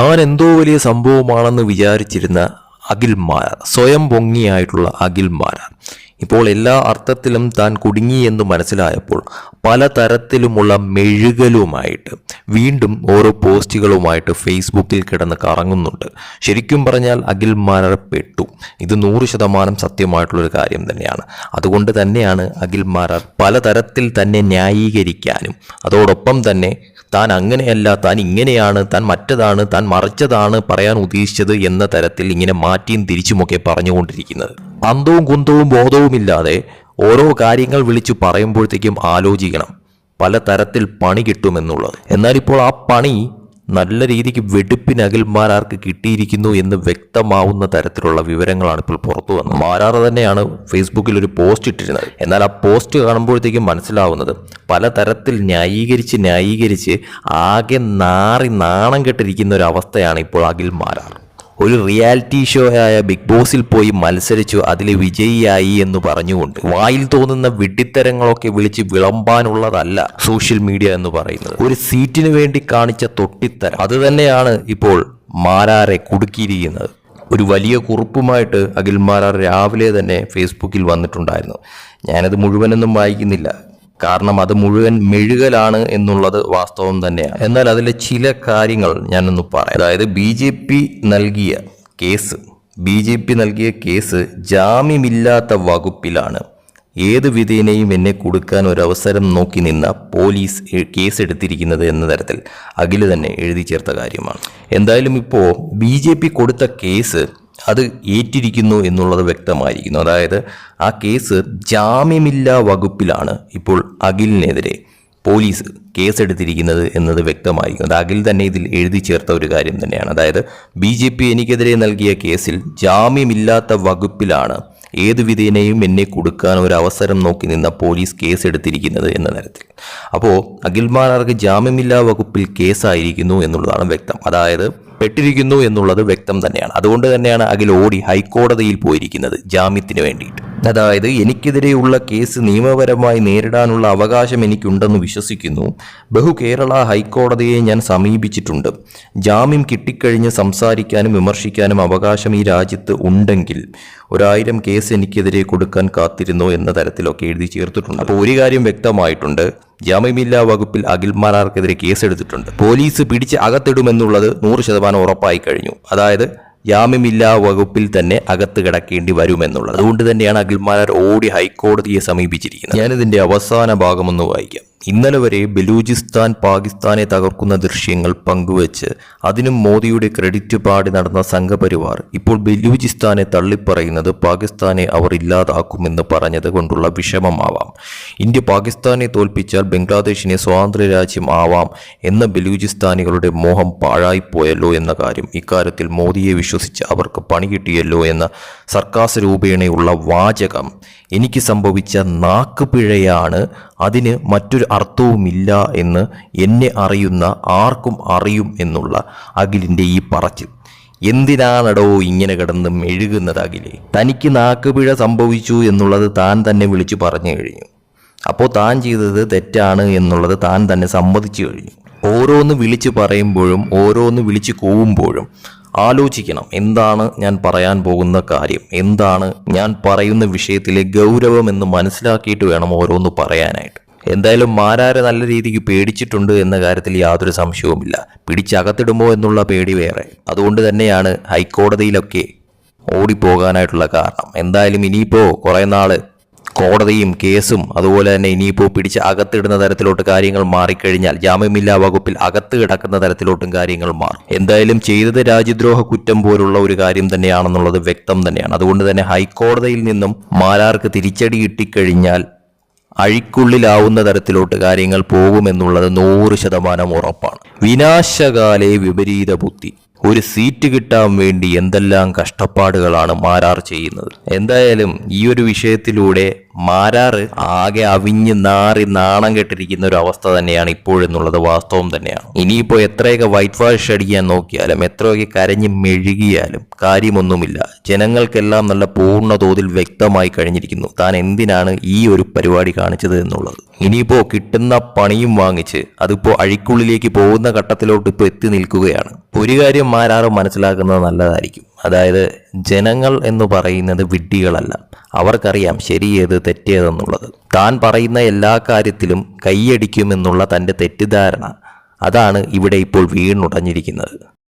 താൻ എന്തോ വലിയ സംഭവമാണെന്ന് വിചാരിച്ചിരുന്ന അഖിൽ മാരാർ സ്വയം പൊങ്ങിയായിട്ടുള്ള അഖിൽ മാരാർ. ഇപ്പോൾ എല്ലാ അർത്ഥത്തിലും താൻ കുടുങ്ങി എന്ന് മനസ്സിലായപ്പോൾ പലതരത്തിലുമുള്ള മെഴുകലുമായിട്ട് വീണ്ടും ഓരോ പോസ്റ്റുകളുമായിട്ട് ഫേസ്ബുക്കിൽ കിടന്ന് കറങ്ങുന്നുണ്ട്. ശരിക്കും പറഞ്ഞാൽ അഖിൽ മാരാർ പെട്ടു ഇത് നൂറ് ശതമാനം സത്യമായിട്ടുള്ളൊരു കാര്യം തന്നെയാണ്. അതുകൊണ്ട് തന്നെയാണ് അഖിൽ മാരാർ പലതരത്തിൽ തന്നെ ന്യായീകരിക്കാനും അതോടൊപ്പം തന്നെ താൻ അങ്ങനെയല്ല താൻ ഇങ്ങനെയാണ് താൻ മറ്റതാണ് താൻ മറിച്ചതാണ് പറയാൻ ഉദ്ദേശിച്ചത് എന്ന തരത്തിൽ ഇങ്ങനെ മാറ്റിയും തിരിച്ചുമൊക്കെ പറഞ്ഞുകൊണ്ടിരിക്കുന്നത്. അന്തവും കുന്തവും ബോധവുമില്ലാതെ ഓരോ കാര്യങ്ങൾ വിളിച്ചു പറയുമ്പോഴത്തേക്കും ആലോചിക്കണം. പല തരത്തിൽ പണി കിട്ടുമെന്നുള്ളത്. എന്നാൽ ഇപ്പോൾ ആ പണി നല്ല രീതിക്ക് വെടുപ്പിനകിൽമാരാർക്ക് കിട്ടിയിരിക്കുന്നു എന്ന് വ്യക്തമാവുന്ന തരത്തിലുള്ള വിവരങ്ങളാണ് ഇപ്പോൾ പുറത്തു വന്നത്. മാരാറ് തന്നെയാണ് ഫേസ്ബുക്കിൽ ഒരു പോസ്റ്റ് ഇട്ടിരുന്നത്. എന്നാൽ ആ പോസ്റ്റ് കാണുമ്പോഴത്തേക്കും മനസ്സിലാവുന്നത് പലതരത്തിൽ ന്യായീകരിച്ച് ന്യായീകരിച്ച് ആകെ നാറി നാണം കെട്ടിരിക്കുന്ന ഒരു അവസ്ഥയാണ് ഇപ്പോൾ അഖിൽ മാരാർ. ഒരു റിയാലിറ്റി ഷോ ആയ ബിഗ് ബോസിൽ പോയി മത്സരിച്ചു അതിൽ വിജയിയായി എന്ന് പറഞ്ഞുകൊണ്ട് വായിൽ തോന്നുന്ന വിഡ്ഢിത്തരങ്ങളൊക്കെ വിളിച്ച് വിളമ്പാനുള്ളതല്ല സോഷ്യൽ മീഡിയ എന്ന് പറയുന്നത്. ഒരു സീറ്റിന് വേണ്ടി കാണിച്ച തൊട്ടിത്തരം. അത് തന്നെയാണ് ഇപ്പോൾ മാരാരെ കുടുക്കിയിരിക്കുന്നത്. ഒരു വലിയ കുറിപ്പുമായിട്ട് അഖിൽ മാരാർ രാവിലെ തന്നെ ഫേസ്ബുക്കിൽ വന്നിട്ടുണ്ടായിരുന്നു. ഞാനത് മുഴുവനൊന്നും വായിക്കുന്നില്ല. കാരണം അത് മുഴുവൻ മെഴുകലാണ് എന്നുള്ളത് വാസ്തവം തന്നെയാണ്. എന്നാൽ അതിലെ ചില കാര്യങ്ങൾ ഞാനൊന്ന് പറയാം. അതായത് ബി ജെ പി നൽകിയ കേസ് ബി ജെ പി നൽകിയ കേസ് ജാമ്യമില്ലാത്ത വകുപ്പിലാണ്. ഏത് വിധേനയും എന്നെ കൊടുക്കാൻ ഒരു അവസരം നോക്കി നിന്ന പോലീസ് കേസ് എടുത്തിരിക്കുന്നത് എന്ന തരത്തിൽ അഖിൽ തന്നെ എഴുതി ചേർത്ത കാര്യമാണ്. എന്തായാലും ഇപ്പോൾ ബി കൊടുത്ത കേസ് അത് ഏറ്റിരിക്കുന്നു എന്നുള്ളത് വ്യക്തമായിരിക്കുന്നു. അതായത് ആ കേസ് ജാമ്യമില്ലാ വകുപ്പിലാണ് ഇപ്പോൾ അഖിലിനെതിരെ പോലീസ് കേസെടുത്തിരിക്കുന്നത് എന്നത് വ്യക്തമായിരിക്കും അത് അഖിൽ തന്നെ ഇതിൽ എഴുതി ചേർത്ത ഒരു കാര്യം തന്നെയാണ്. അതായത് ബി ജെ പി എനിക്കെതിരെ നൽകിയ കേസിൽ ജാമ്യമില്ലാത്ത വകുപ്പിലാണ് ഏത് വിധേനയും എന്നെ കൊടുക്കാൻ ഒരു അവസരം നോക്കി നിന്ന പോലീസ് കേസെടുത്തിരിക്കുന്നത് എന്ന തരത്തിൽ. അപ്പോൾ അഖിൽമാരാർക്ക് ജാമ്യമില്ലാ വകുപ്പിൽ കേസായിരിക്കുന്നു എന്നുള്ളതാണ് വ്യക്തം. അതായത് പെട്ടിരിക്കുന്നു എന്നുള്ളത് വ്യക്തം തന്നെയാണ്. അതുകൊണ്ട് തന്നെയാണ് അഖിൽ ഓടി ഹൈക്കോടതിയിൽ പോയിരിക്കുന്നത് ജാമ്യത്തിന് വേണ്ടിയിട്ട്. അതായത് എനിക്കെതിരെയുള്ള കേസ് നിയമപരമായി നേരിടാനുള്ള അവകാശം എനിക്കുണ്ടെന്ന് വിശ്വസിക്കുന്നു. ബഹു കേരള ഹൈക്കോടതിയെ ഞാൻ സമീപിച്ചിട്ടുണ്ട്. ജാമ്യം കിട്ടിക്കഴിഞ്ഞ് സംസാരിക്കാനും വിമർശിക്കാനും അവകാശം ഈ രാജ്യത്ത് ഉണ്ടെങ്കിൽ ഒരായിരം കേസ് എനിക്കെതിരെ കൊടുക്കാൻ കാത്തിരുന്നു എന്ന തരത്തിലൊക്കെ എഴുതി ചേർത്തിട്ടുണ്ട്. അപ്പോൾ ഒരു കാര്യം വ്യക്തമായിട്ടുണ്ട്. ജാമ്യമില്ലാ വകുപ്പിൽ അഖിൽമാരാർക്കെതിരെ കേസെടുത്തിട്ടുണ്ട്. പോലീസ് പിടിച്ച് അകത്തിടുമെന്നുള്ളത് നൂറ് ശതമാനം ഉറപ്പായി കഴിഞ്ഞു. അതായത് ജാമ്യമില്ലാ വകുപ്പിൽ തന്നെ അകത്ത് കിടക്കേണ്ടി വരുമെന്നുള്ളത്. അതുകൊണ്ട് തന്നെയാണ് അഖിൽമാരാർ ഓടി ഹൈക്കോടതിയെ സമീപിച്ചിരിക്കുന്നത്. ഞാനിതിന്റെ അവസാന ഭാഗമൊന്ന് വായിക്കാം. ഇന്നലെ വരെ ബലൂചിസ്ഥാൻ പാകിസ്ഥാനെ തകർക്കുന്ന ദൃശ്യങ്ങൾ പങ്കുവച്ച് അതിനും മോദിയുടെ ക്രെഡിറ്റ് പാടി നടന്ന സംഘപരിവാർ ഇപ്പോൾ ബലൂചിസ്ഥാനെ തള്ളിപ്പറയുന്നത് പാകിസ്ഥാനെ അവർ ഇല്ലാതാക്കുമെന്ന് പറഞ്ഞത് കൊണ്ടുള്ള വിഷമമാവാം. ഇന്ത്യ പാകിസ്ഥാനെ തോൽപ്പിച്ചാൽ ബംഗ്ലാദേശിനെ സ്വാതന്ത്ര്യ രാജ്യം ആവാം എന്ന ബലൂചിസ്ഥാനികളുടെ മോഹം പാഴായിപ്പോയല്ലോ എന്ന കാര്യം ഇക്കാര്യത്തിൽ മോദിയെ വിശ്വസിച്ച് അവർക്ക് പണി കിട്ടിയല്ലോ എന്ന സർക്കാസ് രൂപേണയുള്ള വാചകം എനിക്ക് സംഭവിച്ച നാക്ക് പിഴയാണ്. അതിന് മറ്റൊരു അർത്ഥവുമില്ല എന്ന് എന്നെ അറിയുന്ന ആർക്കും അറിയും എന്നുള്ള അഖിലിന്റെ ഈ പറച്ചിൽ. എന്തിനാണടോ ഇങ്ങനെ കിടന്ന് മെഴുകുന്നത് അഖിലെ? തനിക്ക് നാക്കുപിഴ സംഭവിച്ചു എന്നുള്ളത് താൻ തന്നെ വിളിച്ചു പറഞ്ഞു കഴിഞ്ഞു. അപ്പോൾ താൻ ചെയ്തത് തെറ്റാണ് എന്നുള്ളത് താൻ തന്നെ സമ്മതിച്ചു കഴിഞ്ഞു. ഓരോന്ന് വിളിച്ചു പറയുമ്പോഴും ഓരോന്ന് വിളിച്ചു കൂവുമ്പോഴും ആലോചിക്കണം. എന്താണ് ഞാൻ പറയാൻ പോകുന്ന കാര്യം? എന്താണ് ഞാൻ പറയുന്ന വിഷയത്തിലെ ഗൗരവം എന്ന് മനസ്സിലാക്കിയിട്ട് വേണം ഓരോന്ന് പറയാനായിട്ട്. എന്തായാലും മാരാരെ നല്ല രീതിക്ക് പേടിച്ചിട്ടുണ്ട് എന്ന കാര്യത്തിൽ യാതൊരു സംശയവുമില്ല. പിടിച്ചകത്തിടുമോ എന്നുള്ള പേടി വേറെ. അതുകൊണ്ട് തന്നെയാണ് ഹൈക്കോടതിയിലൊക്കെ ഓടിപ്പോകാനായിട്ടുള്ള കാരണം. എന്തായാലും ഇനിയിപ്പോൾ കുറേ നാൾ കോടതിയും കേസും അതുപോലെ തന്നെ ഇനിയിപ്പോൾ പിടിച്ച് അകത്തിടുന്ന തരത്തിലോട്ട് കാര്യങ്ങൾ മാറിക്കഴിഞ്ഞാൽ ജാമ്യമില്ലാ വകുപ്പിൽ അകത്ത് കിടക്കുന്ന തരത്തിലോട്ടും കാര്യങ്ങൾ മാറും. എന്തായാലും ചെയ്തത് രാജ്യദ്രോഹ കുറ്റം പോലുള്ള ഒരു കാര്യം തന്നെയാണെന്നുള്ളത് വ്യക്തം തന്നെയാണ്. അതുകൊണ്ട് തന്നെ ഹൈക്കോടതിയിൽ നിന്നും മാലാർക്ക് തിരിച്ചടി കിട്ടിക്കഴിഞ്ഞാൽ അഴിക്കുള്ളിലാവുന്ന തരത്തിലോട്ട് കാര്യങ്ങൾ പോകുമെന്നുള്ളത് നൂറ് ശതമാനം ഉറപ്പാണ്. വിനാശകാലേ വിപരീത ബുദ്ധി. ഒരു സീറ്റ് കിട്ടാൻ വേണ്ടി എന്തെല്ലാം കഷ്ടപ്പാടുകളാണ് മാരാർ ചെയ്യുന്നത്. എന്തായാലും ഈ ഒരു വിഷയത്തിലൂടെ മാരാറ് ആകെ അവിഞ്ഞ് നാറി നാണം കെട്ടിരിക്കുന്ന ഒരു അവസ്ഥ തന്നെയാണ് ഇപ്പോഴെന്നുള്ളത് വാസ്തവം തന്നെയാണ്. ഇനിയിപ്പോൾ എത്രയൊക്കെ വൈറ്റ് വാഷ് അടിക്കാൻ നോക്കിയാലും എത്രയൊക്കെ കരഞ്ഞ് മെഴുകിയാലും കാര്യമൊന്നുമില്ല. ജനങ്ങൾക്കെല്ലാം നല്ല പൂർണ തോതിൽ വ്യക്തമായി കഴിഞ്ഞിരിക്കുന്നു. താൻ എന്തിനാണ് ഈ ഒരു പരിപാടി കാണിച്ചത് എന്നുള്ളത്? ഇനിയിപ്പോൾ കിട്ടുന്ന പണിയും വാങ്ങിച്ച് അതിപ്പോൾ അഴിക്കുള്ളിലേക്ക് പോകുന്ന ഘട്ടത്തിലോട്ട് ഇപ്പോൾ എത്തി നിൽക്കുകയാണ്. ഒരു കാര്യം മാരാറ് മനസ്സിലാക്കുന്നത് നല്ലതായിരിക്കും. അതായത് ജനങ്ങൾ എന്ന് പറയുന്നത് വിഡ്ഢികളല്ല. അവർക്കറിയാം ശരിയേത് തെറ്റേതെന്നുള്ളത് താൻ പറയുന്ന എല്ലാ കാര്യത്തിലും കൈയടിക്കുമെന്നുള്ള തന്റെ തെറ്റിദ്ധാരണ. അതാണ് ഇവിടെ ഇപ്പോൾ വീണുടഞ്ഞിരിക്കുന്നത്.